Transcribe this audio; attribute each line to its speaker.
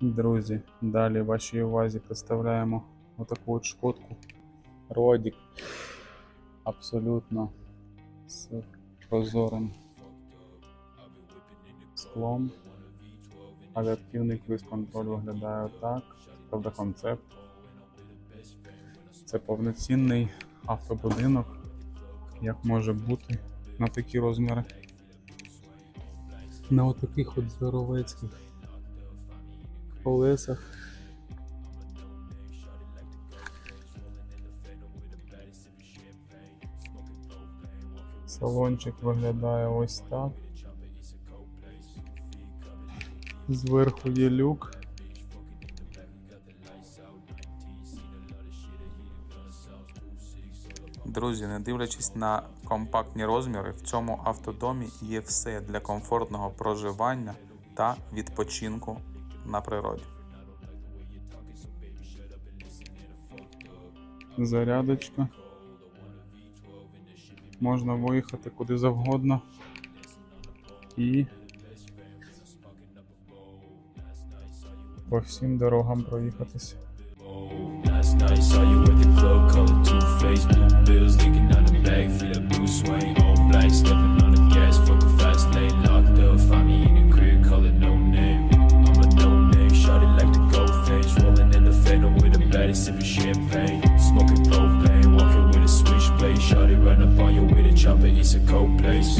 Speaker 1: Друзі, далі вашій увазі представляємо отаку от шкодку. Родік. Абсолютно з прозорим склом. Адаптивний круїз-контроль виглядає отак. Правда, концепт. Це повноцінний автобудинок, як може бути на такі розміри. На отаких от здоровецьких колесах. Салончик виглядає ось так. Зверху є люк.
Speaker 2: Друзі, не дивлячись на компактні розміри, в цьому автодомі є все для комфортного проживання та відпочинку на природі.
Speaker 1: Зарядочка. Можна виїхати куди завгодно. І по всім дорогам проїхатися.
Speaker 3: sipping champagne, smoking propane, walking with a switchblade. Shotty run up on you with a chopper, it's a cold place.